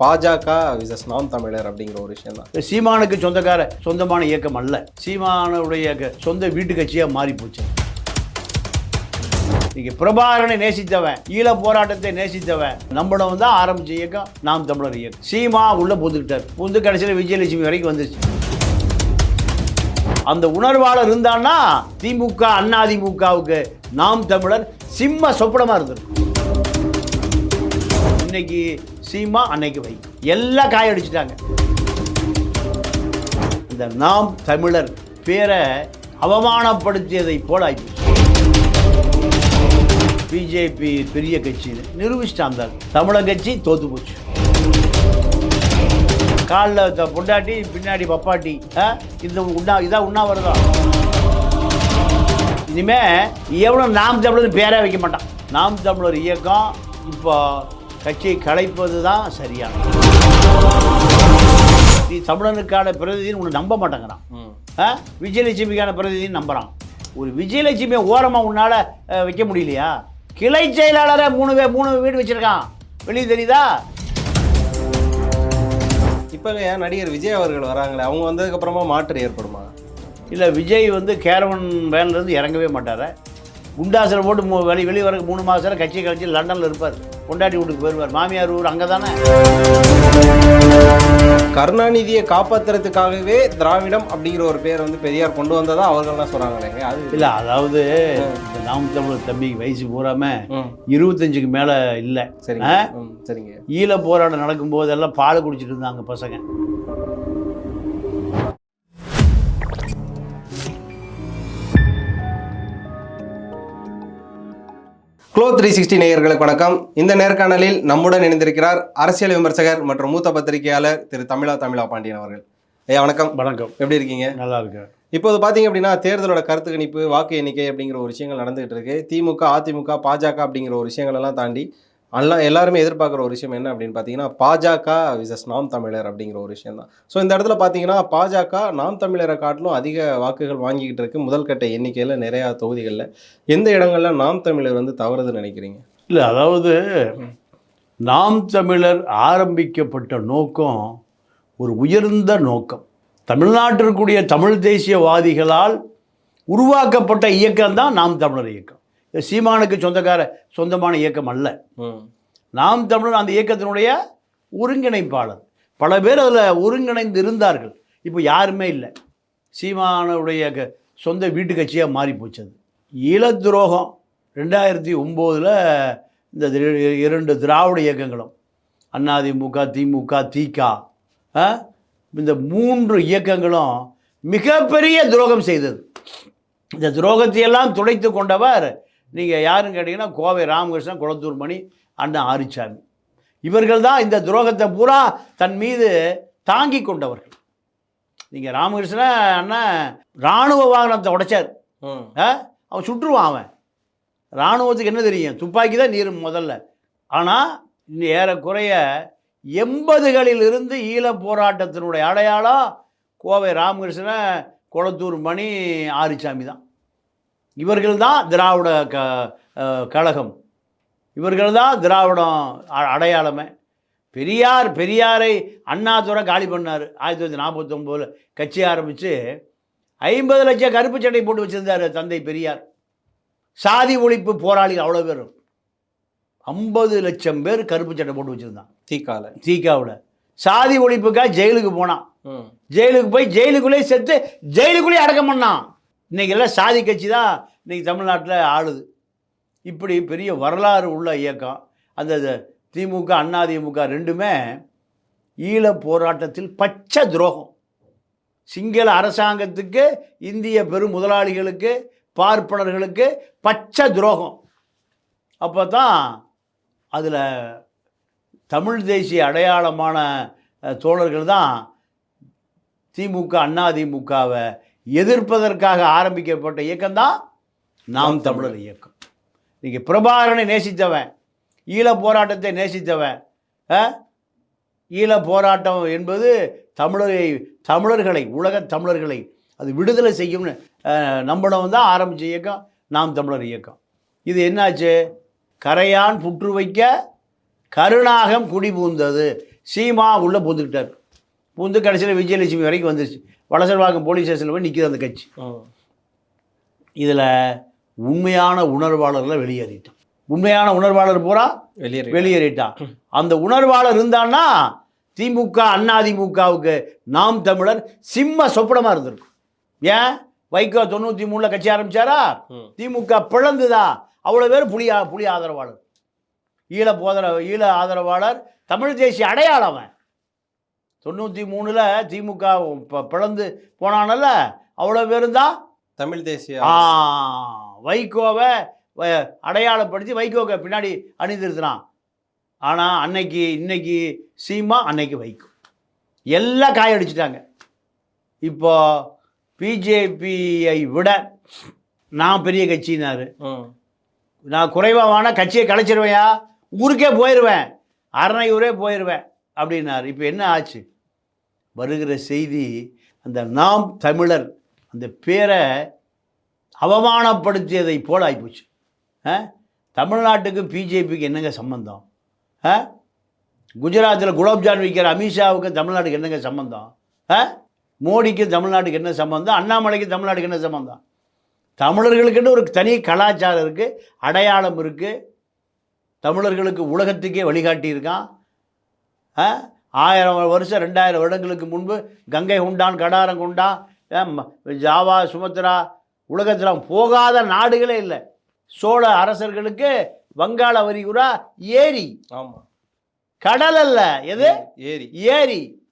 பாஜக விசஸ் நாம் தமிழர் அப்படிங்கிற ஒரு விஷயம் தான் சீமானுக்கு சொந்தக்கார சொந்தமான இயக்கம் அல்ல. சீமானுடைய சொந்த வீட்டு கட்சியாக மாறி போச்சு. நீங்க பிரபாகரனை நேசித்தவன் ஈழ போராட்டத்தை நேசித்தவன் நம்மளம் தான் ஆரம்பிச்ச இயக்கம் நாம் தமிழர் இயக்கம். சீமா உள்ள புந்துக்கிட்டார் புந்து கடைசியில் விஜயலட்சுமி வரைக்கும் வந்துருச்சு. அந்த உணர்வாளர் இருந்தான்னா திமுக அண்ணா திமுகவுக்கு நாம் தமிழர் சிம்ம சொப்பனமா இருந்திருக்கும். இன்னைக்கு சீமா அன்னைக்கு வை. எல்லாம் காயடிச்சிட்டாங்க இந்த நாம் தமிழர் பேரை அவமானப்படுத்தியதை போல ஆயிடுச்சு பிஜேபி பெரிய கட்சின்னு நிரூபிச்சிட்டான் அந்த தமிழக கட்சி தோத்து போச்சு. காலில் பொண்டாட்டி பின்னாடி பப்பாட்டி இந்த உண்ணா இதான் வருதா? இனிமே எவ்வளோ நாம் தமிழர் பேரே வைக்க மாட்டான். நாம் தமிழர் இயக்கம் இப்போ கட்சியை கலைப்பது தான் சரியானது நீ தமிழனுக்கான பிரதிநிதின்னு உன்னை நம்ப மாட்டேங்கிறான்? விஜயலட்சுமிக்கான பிரதிநிதின்னு நம்புறான். ஒரு விஜயலட்சுமியை ஓரமாக உன்னால் வைக்க முடியலையா? கிளை செயலாளரை மூணு வே மூணு வீடு வச்சிருக்கான். வெளியே தெரியுதா? இப்போங்க நடிகர் விஜய் அவர்கள் வராங்களே? அவங்க வந்ததுக்கு அப்புறமா மாற்று ஏற்படுமா? இல்லை விஜய் வந்து கேரவன் வேன்லேருந்து இறங்கவே மாட்டார். குண்டாசில் போட்டு வெளி வெளியே வர மூணு மாதம் கட்சி கழிச்சு லண்டனில் இருப்பார். கொண்டாட்டி வீட்டுக்கு போயிடுவார் மாமியார் ஊர் அங்கே தானே கருணாநிதியை காப்பாத்துறதுக்காகவே திராவிடம் அப்படிங்கிற ஒரு பேர் வந்து பெரியார் கொண்டு வந்ததா அவர்கள்லாம் சொல்றாங்களேங்க அது இல்லை அதாவது இந்த நாம் தமிழர் தம்பிக்கு வயசு பூராம. இருபத்தஞ்சுக்கு மேலே இல்லை. சரிங்க? ம், சரிங்க. ஈழ போராட்டம் நடக்கும்போது எல்லாம் பால் குடிச்சிட்டு இருந்தாங்க பசங்க. க்ளோ த்ரீ சிக்ஸ்டி நேயர்களுக்கு வணக்கம். இந்த நேர்காணலில் நம்முடன் இணைந்திருக்கிறார் அரசியல் விமர்சகர் மற்றும் மூத்த பத்திரிகையாளர் திரு தமிழா தமிழா பாண்டியன் அவர்கள். ஐயா வணக்கம். வணக்கம். எப்படி இருக்கீங்க? நல்லா இருக்கு இப்போது பார்த்தீங்க அப்படின்னா தேர்தலோட கருத்து கணிப்பு வாக்கு எண்ணிக்கை அப்படிங்கிற ஒரு விஷயங்கள் நடந்துகிட்டு இருக்கு. திமுக அதிமுக பாஜக அப்படிங்கிற ஒரு விஷயங்கள் எல்லாம் தாண்டி எல்லாம் எல்லாருமே எதிர்பார்க்குற ஒரு விஷயம் என்ன அப்படின்னு பார்த்தீங்கன்னா பாஜக விசஸ் நாம் தமிழர் அப்படிங்கிற ஒரு விஷயம் தான் ஸோ இந்த இடத்துல பார்த்தீங்கன்னா பாஜக நாம் தமிழரை காட்டிலும் அதிக வாக்குகள் வாங்கிக்கிட்டு இருக்கு. முதல் கட்ட எண்ணிக்கையில் நிறையா தொகுதிகளில். எந்த இடங்களில் நாம் தமிழர் வந்து தவறுதுன்னு நினைக்கிறீங்க? இல்லை அதாவது நாம் தமிழர் ஆரம்பிக்கப்பட்ட நோக்கம் ஒரு உயர்ந்த நோக்கம். தமிழ்நாட்டிற்குரிய தமிழ் தேசியவாதிகளால் உருவாக்கப்பட்ட இயக்கம் தான் நாம் தமிழர் இயக்கம். சீமானுக்கு சொந்தக்கார சொந்தமான இயக்கம் அல்ல. நாம் தமிழர் அந்த இயக்கத்தினுடைய ஒருங்கிணைப்பாளர். பல பேர் அதில் ஒருங்கிணைந்து இருந்தார்கள் இப்போ யாருமே இல்லை. சீமானுடைய க- சொந்த வீட்டு கட்சியாக மாறி போச்சு அது ஈழத்துரோகம் ரெண்டாயிரத்தி ஒம்போதில் இந்த இரண்டு திராவிட இயக்கங்களும் அதிமுக திமுக திக? இந்த மூன்று இயக்கங்களும் மிகப்பெரிய துரோகம் செய்தது. இந்த துரோகத்தையெல்லாம் துடைத்து கொண்டவர் நீங்கள் யாருன்னு கேட்டிங்கன்னா கோவை ராமகிருஷ்ணன் குளத்தூர் மணி அண்ணன் ஆரிச்சாமி. இவர்கள் தான் இந்த துரோகத்தை பூரா தன் மீது தாங்கி கொண்டவர்கள். நீங்கள் ராமகிருஷ்ணன் அண்ணன் இராணுவ வாகனத்தை உடைச்சார்? அவன் சுட்டுருவான் அவன். இராணுவத்துக்கு என்ன தெரியும்? துப்பாக்கி தான் நீர் முதல்ல. ஆனால் இன்னும் ஏறக்குறைய எண்பதுகளில் இருந்து ஈழ போராட்டத்தினுடைய அடையாளம் கோவை ராமகிருஷ்ணன் குளத்தூர் மணி ஆரிச்சாமி தான். இவர்கள் தான் திராவிட க கழகம். இவர்கள் தான் திராவிடம் அடையாளமே. பெரியார் பெரியாரை அண்ணாதுரை காலி பண்ணார். ஆயிரத்தி தொள்ளாயிரத்தி நாற்பத்தொம்போதில் கட்சி ஆரம்பித்து ஐம்பது லட்சம் கருப்பு சட்டை போட்டு வச்சிருந்தார் தந்தை பெரியார். சாதி ஒழிப்பு போராளிகள் அவ்வளோ பேர். ஐம்பது லட்சம் பேர் கருப்பு சட்டை போட்டு வச்சுருந்தான். தீக்கால. தீகாவில் சாதி ஒழிப்புக்காக ஜெயிலுக்கு போனான். ஜெயிலுக்கு போய் ஜெயிலுக்குள்ளேயே செத்து ஜெயிலுக்குள்ளேயே அடக்கம் பண்ணான். இன்றைக்கெல்லாம் சாதி கட்சி தான் இன்றைக்கி தமிழ்நாட்டில் ஆளுது. இப்படி பெரிய வரலாறு உள்ள இயக்கம். அந்த இது திமுக அண்ணா திமுக ரெண்டுமே ஈழ போராட்டத்தில் பச்சை துரோகம். சிங்கள அரசாங்கத்துக்கு இந்திய பெரும் முதலாளிகளுக்கு பார்ப்பனர்களுக்கு பச்சை துரோகம். அப்போ தான் அதில் தமிழ் தேசிய அடையாளமான தோழர்கள் தான் திமுக அண்ணா திமுகவை எதிர்ப்பதற்காக ஆரம்பிக்கப்பட்ட இயக்கம்தான் நாம் தமிழர் இயக்கம். நீங்கள் பிரபாகரனை நேசித்தவன் ஈழ போராட்டத்தை நேசித்தவன் ஆ? ஈழ போராட்டம் என்பது தமிழரை தமிழர்களை உலக தமிழர்களை அது விடுதலை செய்யும்னு அஹ், தான் ஆரம்பித்த இயக்கம் நாம் தமிழர் இயக்கம். இது என்னாச்சு? கரையான் புற்று வைக்க கருணாகம் குடிபூந்தது சீமா உள்ளே பூந்துக்கிட்டார் பூந்து கடைசியில் விஜயலட்சுமி வரைக்கும் வந்துருச்சு. வளசர்வாக்கம் போலீஸ் ஸ்டேஷனில் போய் நிற்கிது அந்த கட்சி. இதில் உண்மையான உணர்வாளர்களை வெளியேறிட்டான். உண்மையான உணர்வாளர் பூரா வெளியேறி வெளியேறிட்டான். அந்த உணர்வாளர் இருந்தான்னா திமுக அதிமுகவுக்கு நாம் தமிழர் சிம்ம சொப்பனமாக இருந்திருக்கும். ஏன்? வைகோ தொண்ணூற்றி மூணில் கட்சி ஆரம்பிச்சாரா? ம். திமுக பிளந்துதா? அவ்வளோ பேர் புலி புலி ஆதரவாளர். ஈழ போதர ஈழ ஆதரவாளர் தமிழ் தேசிய அடையாளம் அவன். தொண்ணூற்றி மூணில் திமுக பிளந்து போனானல்ல? அவ்வளோ பேரும் தான் தமிழ் தேசிய வைகோவை அடையாளப்படுத்தி வைகோவை பின்னாடி அணிந்திருக்கிறான். ஆனால் அன்னைக்கு இன்னைக்கு சீமா அன்னைக்கு வைகோ. எல்லாம் காயடிச்சிட்டாங்க இப்போ பிஜேபியை விட நான் பெரிய கட்சினாரு. நான் குறைவான கட்சியை கலைச்சிருவேயா? ஊருக்கே போயிடுவேன் அரணையூரே போயிடுவேன் அப்படின்னாரு. இப்போ என்ன ஆச்சு? வருகிற செய்தி அந்த நாம் தமிழர் அந்த பேரை அவமானப்படுத்தியதை போல் ஆகிப்போச்சு ஆ? தமிழ்நாட்டுக்கு பிஜேபிக்கு என்னங்க சம்பந்தம்? ஆ? குஜராத்தில் குலாப்ஜான் விற்கிற அமித்ஷாவுக்கும் தமிழ்நாட்டுக்கு என்னங்க சம்பந்தம்? ஆ? மோடிக்கு தமிழ்நாட்டுக்கு என்ன சம்பந்தம்? அண்ணாமலைக்கு தமிழ்நாட்டுக்கு என்ன சம்பந்தம்? தமிழர்களுக்குன்னு ஒரு தனி கலாச்சாரம் இருக்குது அடையாளம் இருக்குது தமிழர்களுக்கு உலகத்துக்கே வழிகாட்டியிருக்கான். ஆ? ஆயிரம் வருஷம் ரெண்டாயிரம் வருடங்களுக்கு முன்பு கங்கை உண்டான் கடாரம் ம- ஜாவா சுமத்ரா உலகத்தில் போகாத நாடுகளே இல்லை. சோழ அரசர்களுக்கு வங்காள வரிகுரா ஏரி. ஆமா. கடல் அல்ல. எது? ஏரி. ஏரி.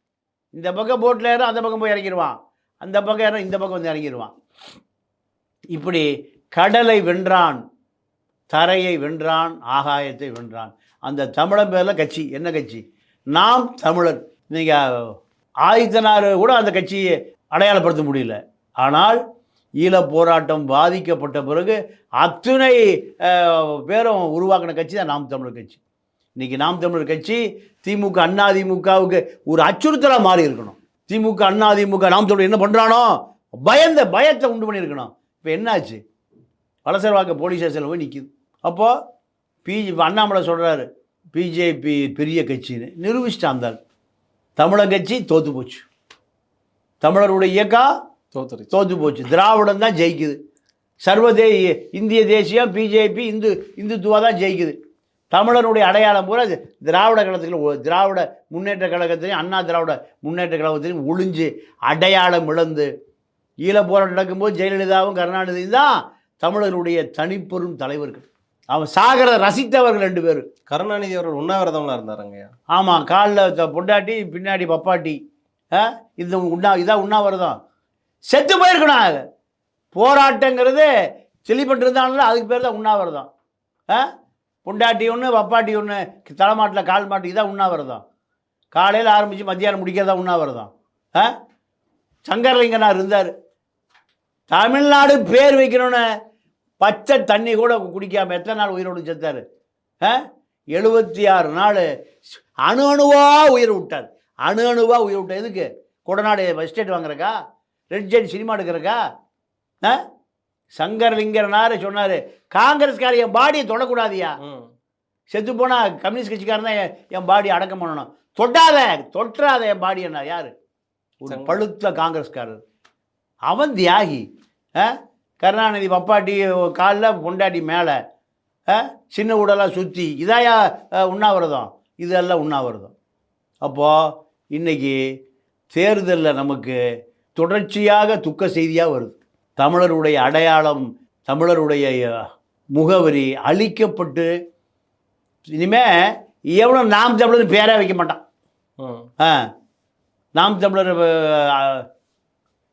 இந்த பக்கம் போட்டில் ஏறும் அந்த பக்கம் போய் இறங்கிடுவான் அந்த பக்கம் ஏறும் இந்த பக்கம் வந்து இறங்கிடுவான் இப்படி கடலை வென்றான் தரையை வென்றான் ஆகாயத்தை வென்றான். அந்த தமிழன் பேரில் கட்சி. என்ன கட்சி? நாம் தமிழர். நீங்கள் ஆதித்தனார் கூட அந்த கட்சியை அடையாளப்படுத்த முடியல. ஆனால் ஈழப் போராட்டம் பாதிக்கப்பட்ட பிறகு அத்துணை பேரும் உருவாக்கின கட்சி தான் நாம் தமிழர் கட்சி. இன்றைக்கி நாம் தமிழர் கட்சி திமுக அண்ணா திமுகவுக்கு ஒரு அச்சுறுத்தலாக மாறி இருக்கணும். திமுக அண்ணா திமுக நாம் தமிழர் என்ன பண்ணுறானோ பயந்த பயத்தை உண்டு பண்ணியிருக்கணும். இப்போ என்னாச்சு? வலசர்வாக்க போலீஸ் ஸ்டேஷனில் போய் நிற்கிது அப்போது பிஜி இப்போ அண்ணாமலை சொல்கிறாரு பிஜேபி பெரிய கட்சின்னு ஆள். தமிழர் கட்சி தோற்று போச்சு. தமிழருடைய இயக்கம் தோத்துருச்சு. தோற்று போச்சு. திராவிடம் தான் ஜெயிக்குது. சர்வதே இந்திய தேசியம் பிஜேபி இந்து இந்துத்துவா தான் ஜெயிக்குது. தமிழனுடைய அடையாளம் பூரா திராவிட கழகத்தில் திராவிட முன்னேற்ற கழகத்திலையும் அண்ணா திராவிட முன்னேற்ற கழகத்திலையும் ஒளிஞ்சு அடையாளம் இழந்து ஈழ போராட்டம் நடக்கும்போது ஜெயலலிதாவும் கருணாநிதியும் தான் தமிழருடைய தனிப்பெரும் தலைவர்கள். அவன் சாகர ரசித்தவர்கள் ரெண்டு பேர். கருணாநிதி அவர்கள் உண்ணாவிரதம்லாம் இருந்தாருங்கய்யா. ஆமாம் காலில் பொண்டாட்டி பின்னாடி பப்பாட்டி ஆ? இது உண்ணா இதான் உண்ணாவிரதம். செத்து போயிருக்கணும் போராட்டங்கிறது செழிப்பட்டிருந்தாலும் அதுக்கு பேர் தான் உண்ணாவிரதம். பொண்டாட்டி ஒன்று பப்பாட்டி ஒன்று தலைமாட்டில் கால் மாட்டி இதான் உண்ணாவிரதம். காலையில் ஆரம்பித்து மத்தியானம் முடிக்கிறதா உண்ணாவிரதம். சங்கரலிங்கனார் இருந்தார். தமிழ்நாடு பேர் வைக்கணும்னு பச்சை தண்ணி கூட குடிக்காம எத்தனை நாள் உயிரோடு செத்தார்? எழுபத்தி ஆறு நாள் அணு அணுவா உயிர் விட்டார். அணு அணுவா உயிர் விட்டார் எதுக்கு? கொடநாடு எஸ்டேட் வாங்குறக்கா? ரெட் ஜெயின் சினிமா எடுக்கிறக்கா? ஆ? சங்கரலிங்கரனார் சொன்னார் காங்கிரஸ்கார என் பாடியை தொடக்கூடாதியா? செத்து போனால் கம்யூனிஸ்ட் கட்சிக்காரன் தான் என் பாடி அடக்கம் பண்ணணும். தொட்டாத தொற்றாத என் பாடி என்ன யார்? ஒரு பழுத்த காங்கிரஸ்காரர். அவன் தியாகி ஆ? கருணாநிதி பப்பாட்டி காலில் பொண்டாட்டி மேலே சின்ன உடலாம் சுற்றி இதாயா உண்ணாவிரதம்? இதெல்லாம் உண்ணாவிரதம். அப்போது இன்னைக்கு தேர்தலில் நமக்கு தொடர்ச்சியாக துக்க செய்தியாக வருது. தமிழருடைய அடையாளம் தமிழருடைய முகவரி அழிக்கப்பட்டு இனிமே எவனும் நாம் தமிழர் பேரே வைக்க மாட்டான். ஆ. நாம் தமிழர்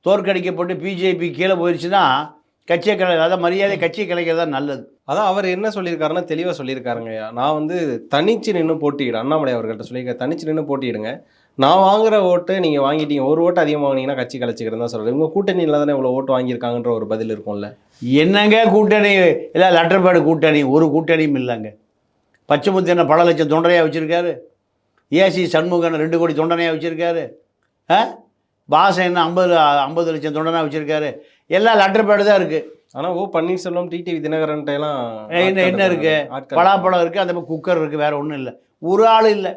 தோற்கடிக்கப்பட்டு பிஜேபி கீழே போயிடுச்சுன்னா கட்சியை கலை அதாவது மரியாதை கட்சியை கலைக்கிறது தான் நல்லது. அதான் அவர் என்ன சொல்லியிருக்காருன்னா தெளிவாக சொல்லியிருக்காருங்கய்யா நான் வந்து தனிச்சு நின்று போட்டியிடு அண்ணாமலை அவர்கள்ட்ட சொல்லியிருக்க தனிச்சு நின்று போட்டியிடுங்க. நான் வாங்குற ஓட்டு நீங்கள் வாங்கிட்டீங்க. ஒரு ஓட்டு அதிகமாக வாங்கினீங்கன்னா கட்சி கலைச்சிக்கிறேன் தான் சொல்கிறேன் இவங்க கூட்டணியில் தானே இவ்வளோ ஓட்டு வாங்கியிருக்காங்கன்ற ஒரு பதில் இருக்கும்ல. என்னங்க கூட்டணி? இல்லை லெட்டர்பேடு கூட்டணி ஒரு கூட்டணியும் இல்லைங்க. பச்சைமுத்தியனை பல லட்சம் தொண்டனையாக வச்சுருக்காரு? ஏசி சண்முகன் ரெண்டு கோடி தொண்டனையாக வச்சுருக்காரு? ஆ? பாசன் என்ன ஐம்பது ஐம்பது லட்சம் தொண்டனாக வச்சுருக்காரு? எல்லாம் லெட்டர்பேடு தான் இருக்குது ஆனால் ஓ பன்னீர்செல்வம் டிடிவி தினகரன்ட்ட எல்லாம் என்ன என்ன இருக்கு? ஆட்கள் பலாப்பழம் இருக்குது அந்த பக்கம் குக்கர் இருக்குது வேறு ஒன்றும் இல்லை. ஒரு ஆள் இல்லை.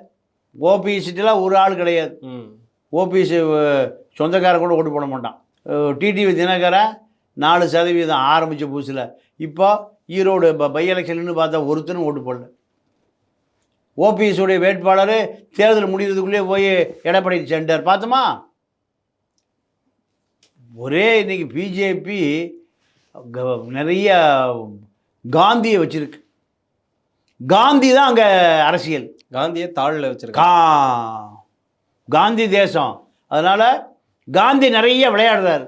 ஓபிஎஸ்சிட்டெலாம் ஒரு ஆள் கிடையாது. ம். ஓபிஎஸ் சொந்தக்காரன் கூட ஓட்டு போட மாட்டான். டிடிவி தினகரன் நாலு சதவீதம் ஆரம்பித்த புதுசில். இப்போ ஈரோடு ப- பை எலெக்ஷன்னு பார்த்தா ஒருத்தனும் ஓட்டு போடல. ஓபிஎஸ் உடைய வேட்பாளர் தேர்தல் முடிகிறதுக்குள்ளே போய் எடப்பாடி சென்றார். பார்த்தோமா ஒரே இன்னைக்கு பிஜேபி நிறைய காந்தியை வச்சிருக்கு. காந்தி தான் அங்கே அரசியல். காந்தியை தாழில் வச்சிருக்காங்க கா காந்தி தேசம். அதனால் காந்தி நிறைய விளையாடுறாரு.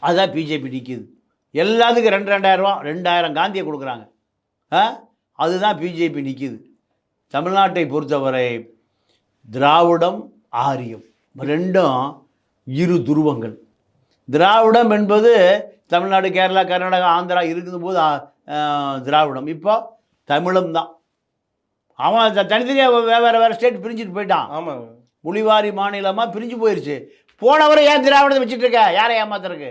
அதுதான் பிஜேபி நிற்கிது எல்லாத்துக்கும் ரெண்டு ரெண்டாயிரம் ரூபா ரெண்டாயிரம் காந்தியை கொடுக்குறாங்க. ஆ? அதுதான் பிஜேபி நிற்கிது தமிழ்நாட்டை பொறுத்தவரை திராவிடம் ஆரியம். ரெண்டும் இரு துருவங்கள். திராவிடம் என்பது தமிழ்நாடு கேரளா கர்நாடகா ஆந்திரா இருக்கும்போது திராவிடம். இப்போ தமிழம் தான். அவன் தனித்தனியாக வேறு வேறு ஸ்டேட் பிரிஞ்சுட்டு போயிட்டான். ஆமாங்க மொழிவாரி மாநிலமாக பிரிஞ்சு போயிருச்சு. போனவரை ஏன் திராவிடத்தை வச்சுட்டு இருக்க யாரை ஏமாத்துறக்கு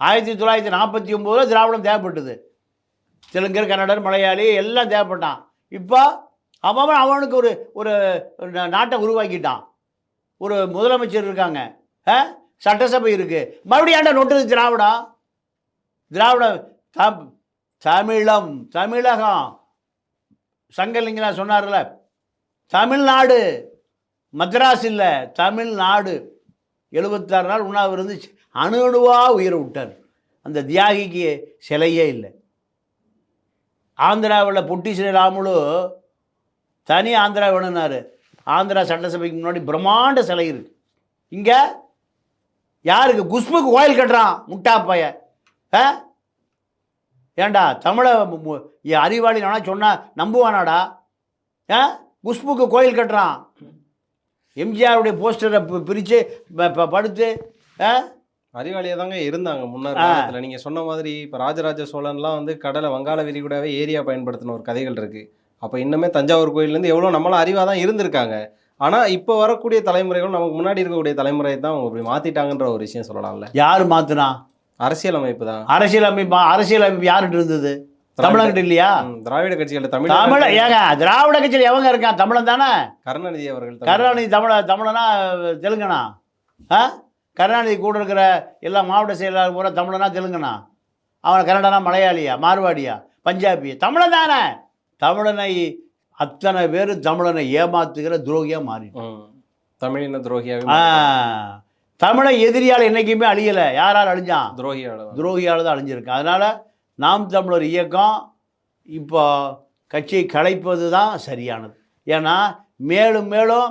ஆயிரத்தி தொள்ளாயிரத்தி நாற்பத்தி ஒம்போதில் திராவிடம் தேவைப்பட்டது. தெலுங்கர் கன்னடர் மலையாளி எல்லாம் தேவைப்பட்டான். இப்போ அவன் அவனுக்கு ஒரு ஒரு நாட்டை உருவாக்கிட்டான். ஒரு முதலமைச்சர் இருக்காங்க. ஆ? சட்டசபை இருக்குது மறுபடியும் ஏன்டா நொட்டுது திராவிடம் திராவிடம் தம் தமிழம் தமிழகம். சங்கலிங்கனா சொன்னார்ல தமிழ்நாடு. மദ്രാஸ் இல்லை தமிழ்நாடு. எழுபத்தாறு நாள் உண்ணாவிரதம் இருந்துச்சு. அணு அணுவாக உயிரை விட்டார். அந்த தியாகிக்கு சிலையே இல்லை. ஆந்திராவில் பொட்டி ஸ்ரீராமுலு தனி ஆந்திரா வேணும்னாரு. ஆந்திரா சட்டசபைக்கு முன்னாடி பிரம்மாண்ட சிலை இருக்கு. இங்கே யாருக்கு? குஷ்புக்கு கோயில் கட்டுறான் முட்டா பைய ஏண்டா தமிழை அறிவாளி நானா சொன்னா நம்புவானாடா? ஆ? குஷ்புக்கு கோயில் கட்டுறான். எம்ஜிஆருடைய போஸ்டரை பிரித்து படுத்து ஆ? அறிவாளியா தாங்க இருந்தாங்க முன்னாடி. காலத்துல. நீங்க சொன்ன மாதிரி இப்ப ராஜராஜ சோழன்லாம் வந்து கடலை வங்காள விரிகுடாவே ஏரியா பயன்படுத்தின ஒரு கதைகள் இருக்கு. அப்ப இன்னுமே தஞ்சாவூர் கோயில்ல இருந்து எவ்வளவு நம்மளும் அறிவா தான் இருந்திருக்காங்க. ஆனா இப்போ வரக்கூடிய தலைமுறைகள் நமக்கு முன்னாடி இருக்கக்கூடிய தலைமுறை தான் அவங்க இப்படி மாத்திட்டாங்கன்ற ஒரு விஷயம் சொல்லலாம்ல. யார் மாத்துனா? அரசியல் அமைப்பு தான். அரசியல் அமைப்பு அரசியல் அமைப்பு யார்கிட்ட இருந்தது? தமிழங்கிட்ட இல்லையா? திராவிட கட்சிகள் தமிழ் தமிழ ஏங்க திராவிட கட்சியில் எவங்க இருக்கான் தமிழன் தானே? கருணாநிதி அவர்கள். கருணாநிதி தமிழ தமிழனா தெலுங்கனா? ஆ? கருணாநிதி கூட இருக்கிற எல்லா மாவட்ட செயலாளர் பூரா தமிழனா தெலுங்கனா? அவன் கன்னடனா மலையாளியா மார்வாடியா பஞ்சாபி தமிழன் தானே? தமிழனை அத்தனை பேர் தமிழனை ஏமாத்துகிற துரோகியாக மாறிட்டான் ம். தமிழின துரோகியாக ஆ. தமிழை எதிரியால் என்றைக்குமே அழியலை. யாரால் அழிஞ்சான்? துரோகியால. துரோகியால் தான் அழிஞ்சிருக்கு. அதனால் நாம் தமிழர் இயக்கம் இப்போ கட்சியை கலைப்பது தான் சரியானது. ஏன்னா மேலும் மேலும்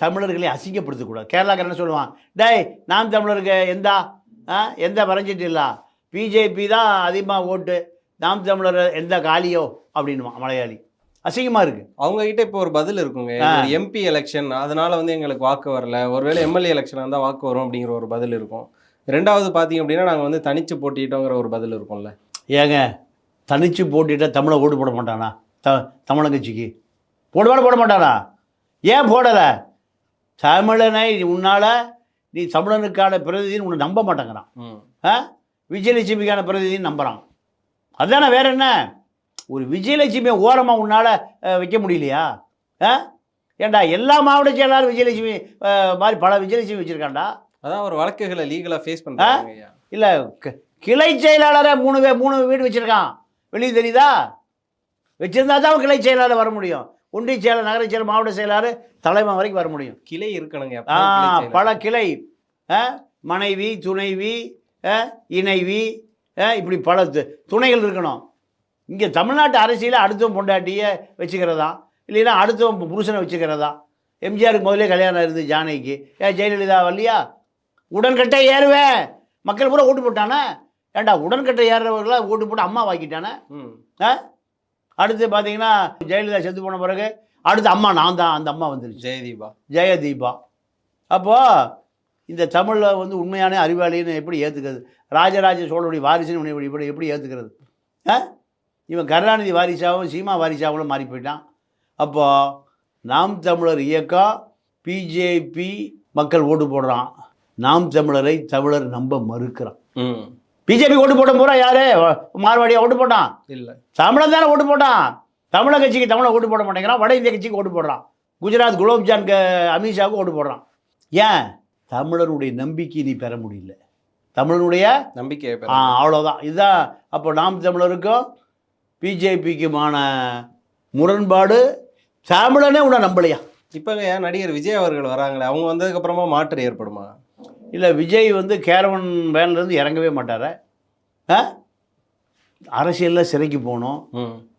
தமிழர்களை அசிங்கப்படுத்தக்கூடாது கேரளாக்காரன் என்ன சொல்லுவான்? டேய் நாம் தமிழருக்கு எந்த எந்த வரைஞ்சிட்டு இல்லா. பிஜேபி தான் அதிகமாக ஓட்டு. நாம் தமிழர் எந்த காலியோ அப்படின்னுவான் மலையாளி. அசிங்கமாக இருக்குது அவங்க கிட்ட இப்போ ஒரு பதில் இருக்குங்க. எம்பி எலெக்ஷன் அதனால வந்து எங்களுக்கு வாக்கு வரல. ஒருவேளை எம்எல்ஏ எலெக்ஷன் இருந்தால் வாக்கு வரும் அப்படிங்கிற ஒரு பதில் இருக்கும். ரெண்டாவது பார்த்தீங்க அப்படின்னா நாங்கள் வந்து தனிச்சு போட்டிட்டோங்கிற ஒரு பதில் இருக்கும்ல. ஏங்க தனிச்சு போட்டிட்டா தமிழை ஓட்டு போட மாட்டானா? த தமிழங்கட்சிக்கு போடுவாட போட மாட்டானா? ஏன் போடலை? தமிழனை உன்னால் நீ தமிழனுக்கான பிரதிநிதின்னு உன்னை நம்ப மாட்டேங்கிறான். ஆ? விஜயலட்சுமிக்கான பிரதிநிதின்னு நம்புகிறான் அதானே வேற என்ன? ஒரு விஜயலட்சுமியை ஓரமாக உன்னால் வைக்க முடியலையா? ஆ ஏண்டா எல்லா மாவட்ட செயலாளரும் விஜயலட்சுமி மாதிரி பல விஜயலட்சுமி வச்சுருக்காண்டா அதான் ஒரு வழக்குகளை லீகலாக ஃபேஸ் பண்ணுறாங்க இல்லை கிளை செயலாளரை மூணு மூணு வீடு வச்சுருக்கான். வெளியே தெரியுதா? வச்சிருந்தா தான் அவன் கிளை செயலாளர் வர முடியும். ஒன்றிய செயலர் நகர செயலர் மாவட்ட செயலாளர் தலைமை வரைக்கும் வர முடியும். கிளை இருக்கணுங்க ஆ. பல கிளை. மனைவி துணைவி இணைவி இப்படி பல து- துணைகள் இருக்கணும். இங்கே தமிழ்நாட்டு அரசியலில் அடுத்தவன் பொண்டாட்டியை வச்சுக்கிறதா? இல்லைன்னா அடுத்தவன் புருஷனை வச்சுக்கிறதா? எம்ஜிஆருக்கு முதலே கல்யாணம் இருந்து ஜானகிக்கு. ஏன் ஜெயலலிதா வரலையா? உடன்கட்டை ஏறுவேன். மக்கள் பூரா ஓட்டு போட்டானே? ஏன்டா உடன்கட்டை ஏறுறவர்களாம் ஓட்டு போட்டு அம்மா வாக்கிட்டானே ஆ? அடுத்து பார்த்தீங்கன்னா ஜெயலலிதா செத்து போன பிறகு அடுத்து அம்மா நான் தான் அந்த அம்மா வந்துருச்சு. ஜெயதீபா. ஜெயதீபா. அப்போது இந்த தமிழில் வந்து உண்மையான அறிவாளின்னு எப்படி ஏற்றுக்கிறது ராஜராஜ சோழனுடைய வாரிசுன்னு இப்படி எப்படி ஏற்றுக்கிறது ஆ? இவன் கருணாநிதி வாரிசாவும் சீமா வாரிசாவும் மாறி போயிட்டான். அப்போது நாம் தமிழர் இயக்கம் பிஜேபி மக்கள் ஓட்டு போடுறான். நாம் தமிழரை தமிழர் நம்ப மறுக்கிறான். பிஜேபி ஓட்டு போட்ட பூரா யாரு? மார்வாடியா ஓட்டு போட்டான். இல்லை. தமிழன் தானே ஓட்டு போட்டான். தமிழக கட்சிக்கு தமிழை ஓட்டு போட மாட்டேங்கிறான். வட இந்திய கட்சிக்கு ஓட்டு போடுறான். குஜராத் குலோப்ஜான் க அமித்ஷாவுக்கு ஓட்டு போடுறான். ஏன்? தமிழருடைய நம்பிக்கை நீ பெற முடியல. தமிழனுடைய ஆ அவ்வளோதான் இதுதான். அப்போ நாம் தமிழருக்கும் பிஜேபிக்குமான முரண்பாடு தமிழனே உன்னை நம்பலையா? இப்பங்க நடிகர் விஜய் அவர்கள் வராங்களே? அவங்க வந்ததுக்கு அப்புறமா மாற்று ஏற்படுமா? இல்லை விஜய் வந்து கேரவன் வேன்லேருந்து இறங்கவே மாட்டார? ஆ? அரசியலில் சிறைக்கு போகணும்.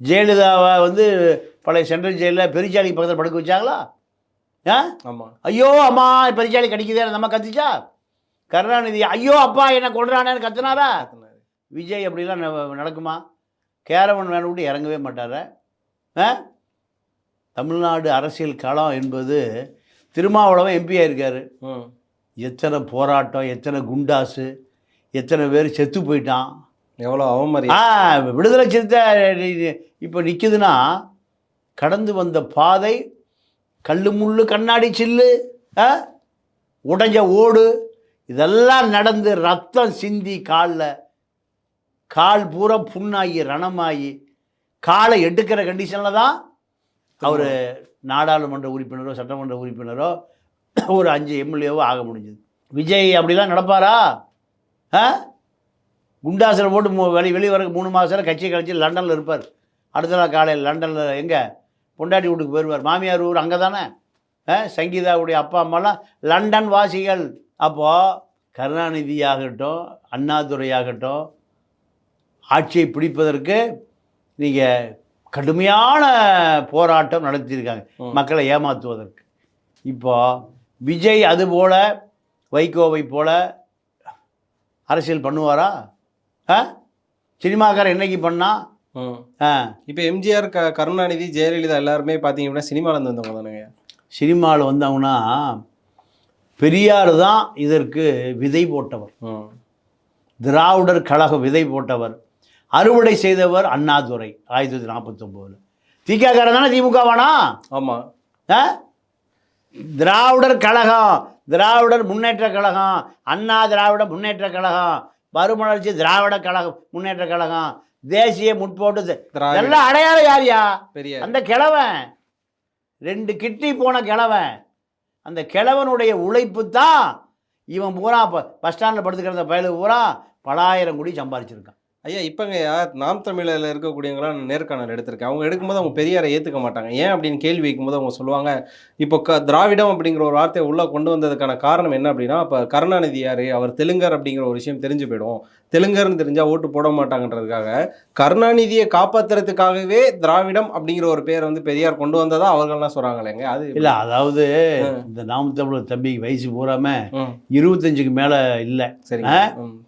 ஜெயலலிதாவை வந்து பழைய சென்ட்ரல் ஜெயிலில் பெரிச்சாலி பக்கத்தில் படுக்க வச்சாங்களா? ஆ? ஆமா. ஐயோ அம்மா பெரிச்சாலி கடிக்குதே நம்ம கத்துச்சா? கருணாநிதி ஐயோ அப்பா என்ன கொள்றானேன்னு கத்துனாரா. விஜய் அப்படிலாம் ந- நடக்குமா? கேரவன் வேன் விட்டு இறங்கவே மாட்டார? தமிழ்நாடு அரசியல் களம் என்பது திருமாவளவன் எம்பி ஆயிருக்காரு. ம் எத்தனை போராட்டம் எத்தனை குண்டாசு எத்தனை பேர் செத்து போயிட்டான். எவ்வளோ அவமரியாதை. ஆ விடுதலை சிறுத்தை இப்போ நிற்குதுன்னா கடந்து வந்த பாதை கல்லு முள்ளு கண்ணாடி சில்லு உடைஞ்ச ஓடு இதெல்லாம் நடந்து ரத்தம் சிந்தி காலில் கால் பூரா புண்ணாகி ரணமாகி காலை எடுக்கிற கண்டிஷனில் தான் அவர் நாடாளுமன்ற உறுப்பினரோ சட்டமன்ற உறுப்பினரோ ஒரு அஞ்சு எம்எல்ஏவோ ஆக முடிஞ்சது. விஜய் அப்படிலாம் நடப்பாரா? ஆ? குண்டாசில் போட்டு மூ வெளி வெளியே வர மூணு மாதத்தில் கட்சி கழிச்சு லண்டனில் இருப்பார். அடுத்த நாள் காலையில் லண்டனில் எங்கே? பொண்டாட்டி வீட்டுக்கு போயிடுவார் மாமியார் ஊர் அங்கே தானே ஆ? சங்கீதாவுடைய அப்பா அம்மாலாம் லண்டன் வாசிகள். அப்போது கருணாநிதி ஆகட்டும் அண்ணாதுரை ஆகட்டும் ஆட்சியை பிடிப்பதற்கு நீங்கள் கடுமையான போராட்டம் நடத்தியிருக்காங்க. மக்களை ஏமாற்றுவதற்கு. இப்போ விஜய் அதுபோல வைகோவை போல அரசியல் பண்ணுவாரா? ஆ? சினிமாக்காரன் என்னைக்கு பண்ணா? ம். ஆ. இப்போ எம்ஜிஆர் க கருணாநிதி ஜெயலலிதா எல்லாருமே பார்த்தீங்க அப்படின்னா சினிமாலேருந்து வந்தவங்க தானுங்க. சினிமாவில் வந்தவங்கன்னா பெரியார் தான் இதற்கு விதை போட்டவர். திராவிடர் கழக விதை போட்டவர். அறுவடை செய்தவர் அண்ணாதுரை ஆயிரத்தி தொள்ளாயிரத்தி நாற்பத்தொம்போதில். திகாக்காரன் தானே திமுக வேணா ஆமாம் ஆ? திராவிடர் கழகம் திராவிடர் முன்னேற்ற கழகம் அண்ணா திராவிட முன்னேற்ற கழகம் மறுமலர்ச்சி திராவிட கழகம் முன்னேற்ற கழகம் தேசிய முற்போட்டு எல்லாம் அடையாளம் யார்யா? பெரிய அந்த கிழவன். ரெண்டு கிட்டி போன கிழவன். அந்த கிழவனுடைய உழைப்பு தான் இவன் பூரா பஸ் ஸ்டாண்டில் படுத்துக்கிற பயலுக்கு பூரா பலாயிரம் கோடி சம்பாரிச்சிருக்கான். ஐயா இப்போங்க நாம் தமிழில் இருக்கக்கூடியவங்களாம் நேர்காணல் எடுத்திருக்கேன். அவங்க எடுக்கும்போது அவங்க பெரியாரை ஏற்றுக்க மாட்டாங்க. ஏன் அப்படின்னு கேள்வி வைக்கும்போது அவங்க சொல்லுவாங்க இப்போ க திராவிடம் அப்படிங்கிற ஒரு வார்த்தையை உள்ளே கொண்டு வந்ததுக்கான காரணம் என்ன அப்படின்னா இப்போ கருணாநிதி யார் அவர் தெலுங்கர் அப்படிங்கிற ஒரு விஷயம் தெரிஞ்சு போயிடும். தெலுங்கர்னு தெரிஞ்சால் ஓட்டு போட மாட்டாங்கன்றதுக்காக கருணாநிதியை காப்பாத்துறதுக்காகவே திராவிடம் அப்படிங்கிற ஒரு பேரை வந்து பெரியார் கொண்டு வந்ததா அவர்கள்லாம் சொல்கிறாங்களேங்க அது இல்லை அதாவது இந்த நாம் தமிழர் தம்பிக்கு வயசு பூராம ம். இருபத்தஞ்சுக்கு மேலே இல்லை. சரிங்க.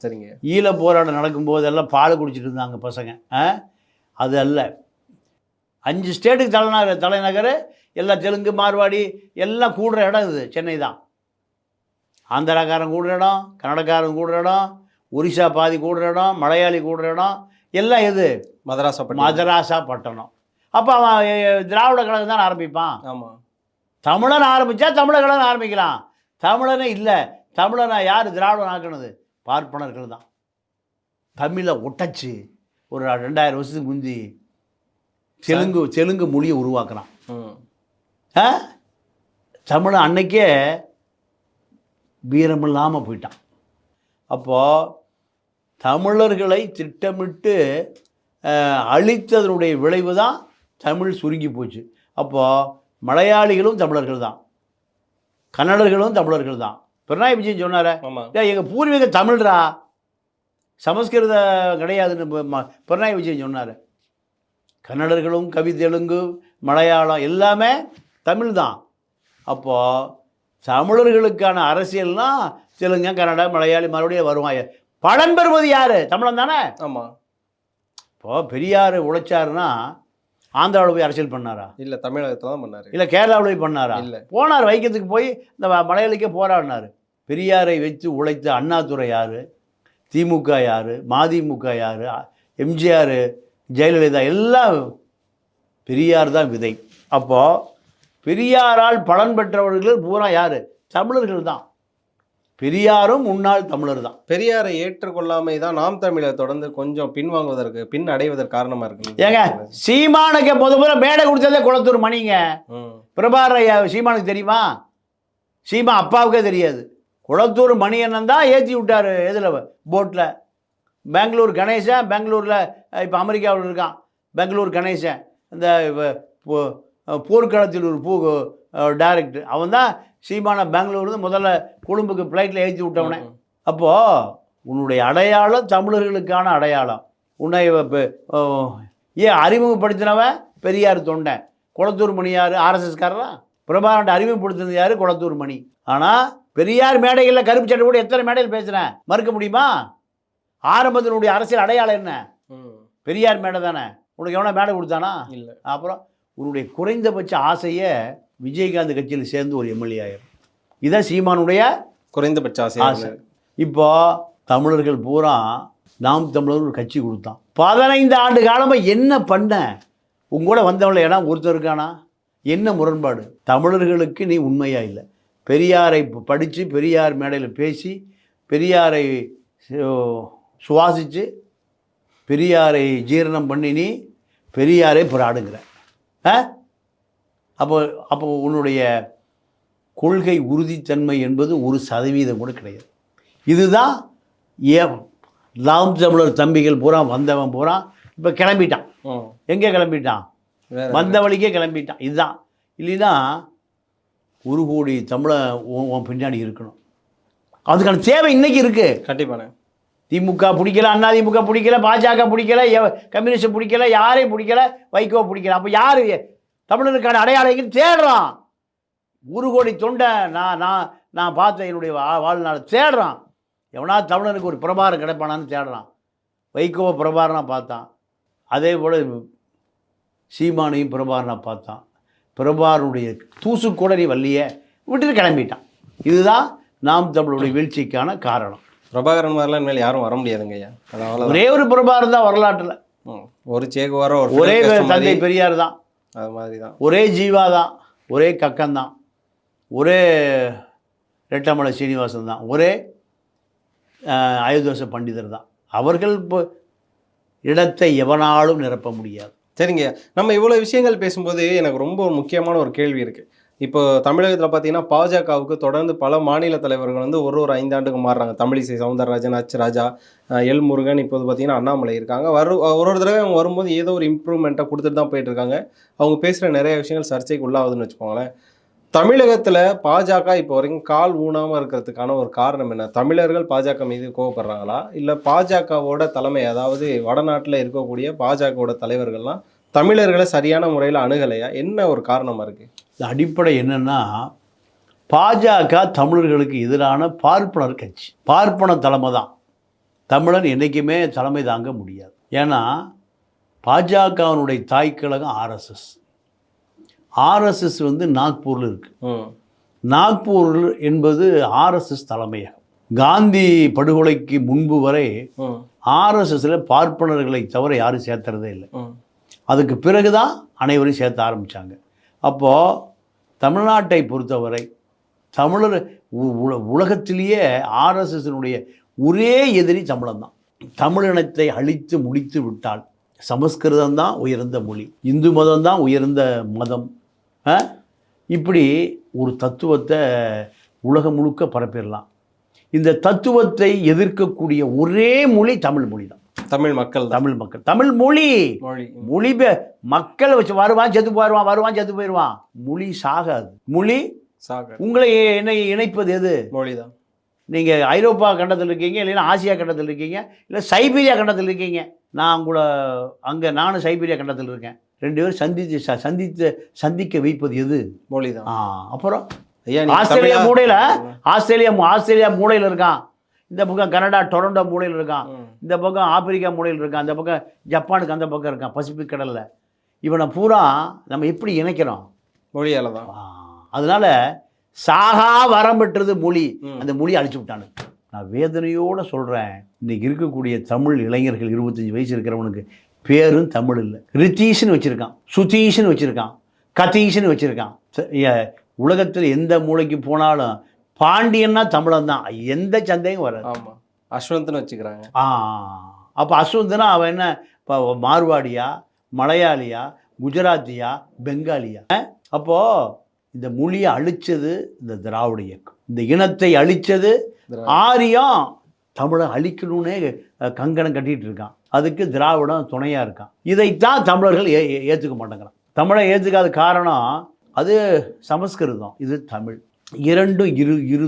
சரிங்க. ஈழ போராட்டம் நடக்கும்போதெல்லாம் பால் குடிச்சிட்டு இருந்தாங்க பசங்க ஆ? அது அல்ல. அஞ்சு ஸ்டேட்டுக்கு தலைநகர் தலைநகர் எல்லாம் தெலுங்கு மார்வாடி எல்லாம் கூடுற இடம் இது சென்னை தான். ஆந்திராக்காரன் கூடுற இடம் கன்னடக்காரன் கூடுற இடம் ஒரிசா பாதி கூடுற இடம் மலையாளி கூடுற இடம் எல்லாம் எது? மதராசா மதராசா பட்டணம் அப்போ அவன் திராவிட கழகம் தான் ஆரம்பிப்பான்? ஆமாம் தமிழன் ஆரம்பித்தா தமிழர் கழகம் ஆரம்பிக்கலாம். தமிழனே இல்லை தமிழனை யார்? திராவிடன் ஆக்குனது பார்ப்பனர்கள் தான். தமிழை ஒட்டச்சு. ஒரு ரெண்டாயிரம் வருஷத்துக்கு முந்தி தெலுங்கு தெலுங்கு மொழியை உருவாக்குறான். ஆ? தமிழன் அன்னைக்கே வீரமில்லாமல் போயிட்டான். அப்போது தமிழர்களை திட்டமிட்டு அழித்ததனுடைய விளைவு தான் தமிழ் சுருங்கி போச்சு. அப்போது மலையாளிகளும் தமிழர்கள் தான். கன்னடர்களும் தமிழர்கள் தான். பிரணாய் விஜயன் சொன்னார எங்கள் பூர்வீக தமிழ்ரா? சமஸ்கிருத கிடையாதுன்னு ப- ம- பிரணாய் விஜயன் சொன்னார். கன்னடர்களும் கவி தெலுங்கு மலையாளம் எல்லாமே தமிழ் தான் அப்போது தமிழர்களுக்கான அரசியல்னா தெலுங்கு கன்னடா மலையாளி மறுபடியும் வருவாங்க. பலன் பெறுவது யார்? தமிழன் தானே? ஆமாம் இப்போது பெரியார் உழைச்சாருன்னா ஆந்திராவில் போய் அரசியல் பண்ணாரா? இல்லை தமிழகத்தை தான் பண்ணாரு. இல்லை கேரளாவில் போய் பண்ணாரா? இல்லை. போனார் வைக்கத்துக்கு போய் இந்த மலையாளிக்கே போராடினார். பெரியாரை வைத்து உழைத்த அண்ணாதுரை யார்? திமுக யார்? மதிமுக யார்? எம்ஜிஆர் ஜெயலலிதா எல்லாம் பெரியார் தான் விதை. அப்போது பெரியாரால் பலன் பெற்றவர்கள் பூரா யார்? தமிழர்கள் தான். பெரியாரும் முன்னாள் தமிழர் தான். பெரியாரை ஏற்றுக்கொள்ளாமை தான் நாம் தமிழர் தொடர்ந்து கொஞ்சம் பின்வாங்குவதற்கு பின் அடைவதற்கு காரணமா இருக்கு. ஏங்க சீமானுக்கு முத முதல்ல மேடை கொடுத்ததே குளத்தூர் மணிங்க. ஐயா சீமானுக்கு தெரியுமா? சீமா அப்பாவுக்கே தெரியாது. குளத்தூர் மணி அண்ணன் தான் ஏற்றி விட்டார். எதில்? போட்டில் பெங்களூர் கணேசன் பெங்களூரில் இப்போ அமெரிக்காவில் இருக்கான். பெங்களூர் கணேசன். இந்த போர்க்களத்தில் ஒரு பூ டைரக்டர் அவன் தான் சீமான பெங்களூர்லேருந்து முதல்ல கொழும்புக்கு ஃப்ளைட்டில் ஏற்றி விட்டவனே. அப்போது உன்னுடைய அடையாளம் தமிழர்களுக்கான அடையாளம். உன்னை ஏன் அறிமுகப்படுத்தினவன்? பெரியார் தொண்டன் குளத்தூர் மணி யார் ஆர்எஸ்எஸ்காரரா பிரபாகரன் அறிமுகப்படுத்தினது யார்? குளத்தூர் மணி. ஆனால் பெரியார் மேடைகளில் கருப்பு சட்டை கூட எத்தனை மேடையில் பேசுகிறேன் மறுக்க முடியுமா? ஆரம்பத்தினுடைய அரசியல் அடையாளம் என்ன. பெரியார் மேடை தானே. உனக்கு எவனா மேடை கொடுத்தானா? இல்ல. அப்புறம் உன்னுடைய குறைந்தபட்ச ஆசையை விஜயகாந்த் கட்சியில் சேர்ந்து ஒரு எம்எல்ஏ ஆயிரும் இதான் சீமானுடைய குறைந்தபட்ச ஆசை ஆசை. இப்போ தமிழர்கள் பூரா நாம் தமிழர் ஒரு கட்சி கொடுத்தான். பதினைந்து ஆண்டு காலமாக என்ன பண்ண? உங்களோட வந்தவங்கள இடம் ஒருத்தர் இருக்கானா? என்ன முரண்பாடு? தமிழர்களுக்கு நீ உண்மையா இல்லை. பெரியாரை படித்து பெரியார் மேடையில் பேசி பெரியாரை சுவாசித்து பெரியாரை ஜீரணம் பண்ணி நீ பெரியாரை பிராடுங்கிற. ஆ? அப்போ அப்போ உன்னுடைய கொள்கை உறுதித்தன்மை என்பது ஒரு சதவீதம் கூட கிடையாது. இதுதான் ஏன் நாம் தமிழர் தம்பிகள் பூரா வந்தவன் பூரா இப்போ கிளம்பிட்டான். எங்கே கிளம்பிட்டான்? வந்த வழிக்கே கிளம்பிட்டான். இதுதான். இல்லைன்னா ஒரு கோடி தமிழை உன் பின்னாடி இருக்கணும். அதுக்கான தேவை இன்னைக்கு இருக்கு. கண்டிப்பாண்ணே. திமுக பிடிக்கல அண்ணா திமுக பிடிக்கல பாஜக பிடிக்கல கம்யூனிஸ்ட் பிடிக்கல யாரையும் பிடிக்கல வைகோ பிடிக்கல. அப்போ யார் தமிழருக்கான அடையாளம் எங்கன்னு தேடுறான். ஒரு கோடி தொண்டை நான் நான் நான் பார்த்த என்னுடைய வா- வாழ்நாள் தேடுறான். எவனா தமிழனுக்கு ஒரு பிரபாரம் கிடைப்பானான்னு தேடுறான். வைகோவை பிரபாரனா பார்த்தான். அதே போல் சீமானையும் பிரபாரனா பார்த்தான். பிரபாரனுடைய தூசு கூட நீ வள்ளியே விட்டுட்டு கிளம்பிட்டான். இதுதான் நாம் தமிழுடைய வீழ்ச்சிக்கான காரணம். பிரபாகரன் மாதிரிலாம் இனிமேல் யாரும் வர முடியாதுங்க ஐயா. ஒரே ஒரு பிரபாரம் தான் வரலாற்றில். ஒரு சேகுவாரோ ஒரு தந்தை பெரியார் தான். அது மாதிரி தான் ஒரே ஜீவா தான். ஒரே கக்கன் தான். ஒரே ரெட்டமலை சீனிவாசன் தான். ஒரே அயோத்தியாச பண்டிதர் தான். அவர்கள் இப்போ இடத்தை எவனாலும் நிரப்ப முடியாது. சரிங்க. நம்ம இவ்வளோ விஷயங்கள் பேசும்போது எனக்கு ரொம்ப ஒரு முக்கியமான ஒரு கேள்வி இருக்குது இப்போ தமிழகத்தில் பார்த்தீங்கன்னா பாஜகவுக்கு தொடர்ந்து பல மாநில தலைவர்கள் வந்து ஒரு ஒரு ஐந்தாண்டுக்கு மாறுறாங்க. தமிழிசை சவுந்தரராஜன் அச் ராஜா எல் முருகன் இப்போது பார்த்தீங்கன்னா அண்ணாமலை இருக்காங்க. வரு ஒரு ஒரு தடவை அவங்க வரும்போது ஏதோ ஒரு இம்ப்ரூவ்மெண்ட்டை கொடுத்துட்டு தான் போயிட்டுருக்காங்க அவங்க பேசுகிற நிறைய விஷயங்கள் சர்ச்சைக்கு உள்ளாகுதுன்னு வச்சுக்கோங்களேன். தமிழகத்தில் பாஜக இப்போ வரைக்கும் கால் ஊனாமல் இருக்கிறதுக்கான ஒரு காரணம் என்ன? தமிழர்கள் பாஜக மீது கோவப்படுறாங்களா? இல்லை பாஜகவோட தலைமை அதாவது வடநாட்டில் இருக்கக்கூடிய பாஜகவோட தலைவர்கள்லாம் தமிழர்களை சரியான முறையில் அணுகலையா? என்ன ஒரு காரணமாக இருக்குது அடிப்படை என்னென்னா பாஜக தமிழர்களுக்கு எதிரான பார்ப்பனர் கட்சி பார்ப்பன தலைமை தான். தமிழன் என்றைக்குமே தலைமை தாங்க முடியாது. ஏன்னா பாஜகவினுடைய தாய்க்கழகம் ஆர்எஸ்எஸ் ஆர்எஸ்எஸ் வந்து நாக்பூரில் இருக்குது நாக்பூர் என்பது ஆர்எஸ்எஸ் தலைமையகம். காந்தி படுகொலைக்கு முன்பு வரை ஆர்எஸ்எஸ்ல பார்ப்பனர்களை தவிர யாரும் சேர்த்துறதே இல்லை. அதுக்கு பிறகு தான் அனைவரையும் சேர்த்த ஆரம்பித்தாங்க அப்போது தமிழ்நாட்டை பொறுத்தவரை தமிழர் உலகத்திலேயே ஆர்எஸ்எஸ்னுடைய ஒரே எதிரி தமிழன் தான் தமிழினத்தை அழித்து முடித்து விட்டால் சமஸ்கிருதம் தான் உயர்ந்த மொழி இந்து மதம் தான் உயர்ந்த மதம்? இப்படி ஒரு தத்துவத்தை உலகம் முழுக்க பரப்பிடலாம் இந்த தத்துவத்தை எதிர்க்கக்கூடிய ஒரே மொழி தமிழ் மொழி தான். தமிழ் மக்கள் தமிழ் மக்கள். தமிழ் மொழி. மொழி. மக்களை வச்சு வருவான் செத்து போயிடுவான் வருவான் செத்து போயிடுவான் மொழி சாகாது. மொழி? சாகர் உங்களை என்னை இணைப்பது எது? மொழி தான். நீங்கள் ஐரோப்பா கண்டத்தில் இருக்கீங்க இல்லைன்னா ஆசியா கண்டத்தில் இருக்கீங்க இல்லை சைபீரியா கண்டத்தில் இருக்கீங்க. நான் உங்களை அங்கே நானும் சைபீரியா கண்டத்தில் இருக்கேன். ரெண்டு பேரும் சந்தித்து ச- சந்தித்து சந்திக்க வைப்பது எது? மொழி தான் அப்புறம் ஆஸ்திரேலியா மூலையில் ஆஸ்திரேலியா ஆஸ்திரேலியா மூலையில் இருக்கான். இந்த பக்கம் கனடா டொரண்டோ மூலையில் இருக்கான். இந்த பக்கம் ஆப்பிரிக்கா மூலையில் இருக்கான். அந்த பக்கம் ஜப்பானுக்கு அந்த பக்கம் இருக்கான் பசிபிக் கடலில். இவனை பூரா நம்ம எப்படி இணைக்கிறோம்? மொழியால தான் அதனால சாகா வரம் பெற்றது மொழி. அந்த மொழி அழிச்சு விட்டானு. நான் வேதனையோடு சொல்கிறேன் இன்னைக்கு இருக்கக்கூடிய தமிழ் இளைஞர்கள் இருபத்தஞ்சி வயசு இருக்கிறவனுக்கு பேரும் தமிழ் இல்லை. ரித்தீஷ்னு வச்சுருக்கான் சுதீஷ்னு வச்சுருக்கான் கதீஷ்னு வச்சுருக்கான். உலகத்தில் எந்த மூலைக்கு போனாலும் பாண்டியன்னா தமிழன் தான். எந்த சந்தேகம் வராது. ஆமா. அஸ்வந்த்னு வச்சுக்கிறாங்க. ஆ அப்போ அஸ்வந்தனா அவன் என்ன? இப்போ மார்வாடியா மலையாளியா குஜராத்தியா பெங்காலியா? அஹ்? அப்போ இந்த மொழியை அழிச்சது இந்த திராவிட இயக்கம். இந்த இனத்தை அழிச்சது திரா- ஆரியம் தமிழை அழிக்கணும்னே கங்கணம் கட்டிட்டு இருக்கான். அதுக்கு திராவிடம் துணையா இருக்கான். இதைத்தான் தமிழர்கள் ஏ ஏ- ஏத்துக்க மாட்டேங்கிறான். தமிழை ஏத்துக்காத காரணம் அது சமஸ்கிருதம் இது தமிழ். இரண்டும் இரு இரு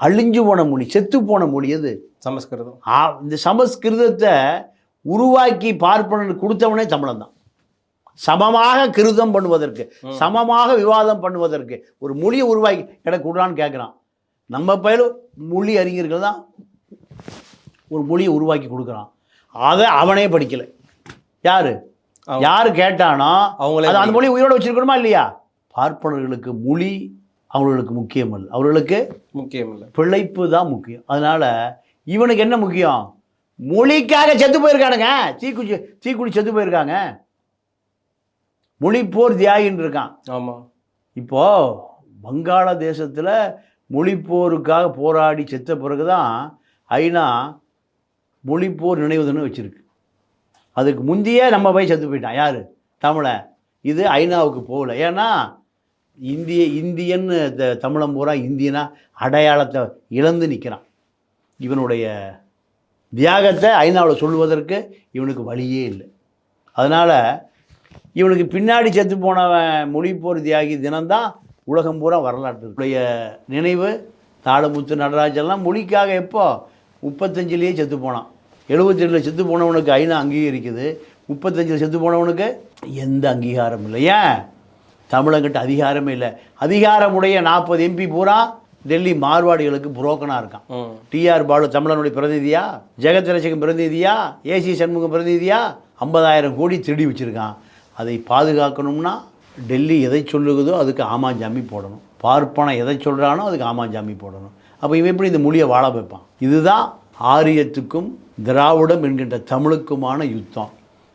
அழிஞ்சு போன மொழி செத்து போன மொழி அது சமஸ்கிருதம். இந்த சமஸ்கிருதத்தை உருவாக்கி பார்ப்பனனுக்கு கொடுத்தவனே தமிழன் தான். சமமாக கிருதம் பண்ணுவதற்கு. சமமாக விவாதம் பண்ணுவதற்கு ஒரு மொழியை உருவாக்கி எனக்கு விடுறான்னு கேட்குறான் நம்ம பயிலும் மொழி அறிஞர்கள் தான் ஒரு மொழியை உருவாக்கி கொடுக்குறான். அதை அவனே படிக்கலை. யாரு? யாரு கேட்டானோ? அவங்களே அந்த மொழி உயிரோட வச்சிருக்கணுமா இல்லையா? பார்ப்பனர்களுக்கு மொழி அவர்களுக்கு முக்கியம் அல்ல. அவர்களுக்கு முக்கியம் இல்லை. பிழைப்பு தான் முக்கியம். அதனால் இவனுக்கு என்ன முக்கியம்? மொழிக்காக செத்து போயிருக்கானுங்க. தீக்குச்சி தீக்குடி செத்து போயிருக்காங்க. மொழிப்போர் தியாகின்னு இருக்கான். ஆமா. இப்போது வங்காளதேசத்தில் மொழிப்போருக்காக போராடி செத்த பிறகு தான் ஐநா மொழிப்போர் நினைவுதுன்னு வச்சுருக்கு. அதுக்கு முந்தையே நம்ம போய் செத்து போயிட்டான். யார்? தமிழை. இது ஐநாவுக்கு போகல. ஏன்னா இந்திய இந்தியன்னு த- தமிழன் பூரா இந்தியனா அடையாளத்தை இழந்து நிற்கிறான் இவனுடைய தியாகத்தை ஐநாவில் சொல்வதற்கு இவனுக்கு வழியே இல்லை. அதனால் இவனுக்கு பின்னாடி செத்து போனவன் மொழிப்போர் தியாகி தினம்தான் உலகம் பூரா வரலாற்றுடைய நினைவு தாளமுத்து நடராஜெல்லாம் மொழிக்காக எப்போ முப்பத்தஞ்சிலேயே செத்து போனான். எழுபத்தெட்டில் செத்து போனவனுக்கு ஐநா அங்கீகரிக்குது முப்பத்தஞ்சில் செத்து போனவனுக்கு எந்த அங்கீகாரம் இல்லை. ஏன்? தமிழங்கிட்ட அதிகாரமே இல்லை. அதிகாரமுடைய நாற்பது எம்பி பூரா டெல்லி மார்வாடிகளுக்கு புரோக்கனாக இருக்கான். டிஆர் பாலு தமிழனுடைய பிரதிநிதியா? ஜெகத் ரசிகன் பிரதிநிதியா ஏசி சண்முகம் பிரதிநிதியா? ஐம்பதாயிரம் கோடி திருடி வச்சுருக்கான். அதை பாதுகாக்கணும்னா டெல்லி எதை சொல்லுகுதோ அதுக்கு ஆமாஞ்சாமி போடணும். பார்ப்பனம் எதை சொல்கிறானோ அதுக்கு ஆமாஞ்சாமி போடணும். அப்போ இவன் எப்படி இந்த மொழியை வாழ வைப்பான்? இதுதான் ஆரியத்துக்கும் திராவிடம் என்கின்ற தமிழுக்குமான யுத்தம்.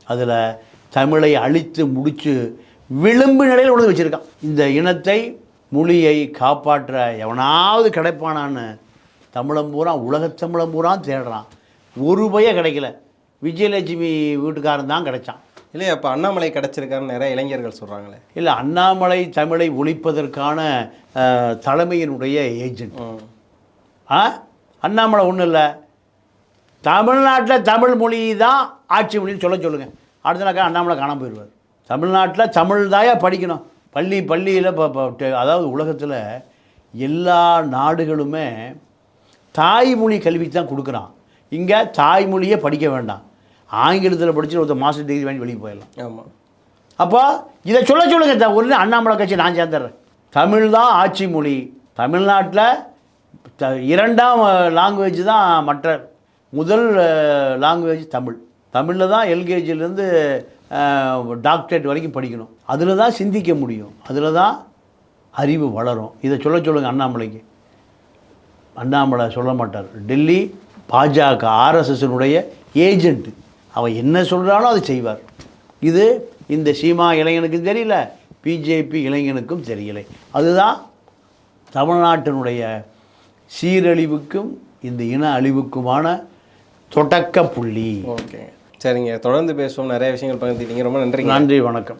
அதில் தமிழை அழித்து முடித்து விளிம்பு நிலையில் உணர்ந்து வச்சுருக்கான். இந்த இனத்தை மொழியை காப்பாற்ற எவனாவது கிடைப்பானான்னு தமிழம் பூரா உலகத்தமிழம் பூரா தேடுறான். ஒரு பய கிடைக்கல. விஜயலட்சுமி வீட்டுக்காரன் தான் கிடைச்சான். இல்லையா அப்ப அண்ணாமலை கிடைச்சிருக்காருன்னு நிறைய இளைஞர்கள் சொல்றாங்களே. இல்லை அண்ணாமலை தமிழை ஒழிப்பதற்கான தலைமையினுடைய ஏஜென்ட் ஆ? அண்ணாமலை ஒன்றும் இல்லை. தமிழ்நாட்டில் தமிழ் மொழி தான் ஆட்சி மொழின்னு சொல்ல சொல்லுங்கள் அடுத்த நாள் அண்ணாமலை காணாம போயிடுவார். தமிழ்நாட்டில் தமிழ் தாயா படிக்கணும். பள்ளி பள்ளியில் அதாவது உலகத்தில் எல்லா நாடுகளுமே தாய்மொழி கல்வி தான் கொடுக்குறான். இங்கே தாய்மொழியே படிக்க வேண்டாம். ஆங்கிலத்தில் படிச்சு ஒருத்தர் மாஸ்டர் டிகிரி வாங்கி வெளியே போயிடலாம். ஆமா. அப்போ இதை சொல்ல சொல்லுங்க. த- ஒரு அண்ணாமலை கட்சி நான் சேர்ந்துடுறேன் தமிழ் தான் ஆட்சி மொழி. தமிழ்நாட்டில் இரண்டாம் லாங்குவேஜ் தான் மற்ற முதல் லாங்குவேஜ் தமிழ். தமிழில் தான் எல்கேஜிலேருந்து டாக்டரேட் வரைக்கும் படிக்கணும். அதில் தான் சிந்திக்க முடியும். அதில் தான் அறிவு வளரும். இதை சொல்ல சொல்லுங்கள் அண்ணாமலைக்கு. அண்ணாமலை சொல்ல மாட்டார். டெல்லி பாஜக ஆர்எஸ்எஸ்னுடைய ஏஜென்ட்டு அவன் என்ன சொல்கிறானோ அதை செய்வார். இது இந்த சீமா இளைஞனுக்கும் தெரியல. பிஜேபி இளைஞனுக்கும் தெரியலை. அதுதான் தமிழ்நாட்டினுடைய சீரழிவுக்கும் இந்த இன அழிவுக்குமான தொடக்க புள்ளி. ஓகே. சரிங்க. தொடர்ந்து பேசுவோம். நிறைய விஷயங்கள் பகிர்ந்துக்கிட்டீங்க ரொம்ப நன்றிங்க. நன்றி வணக்கம்.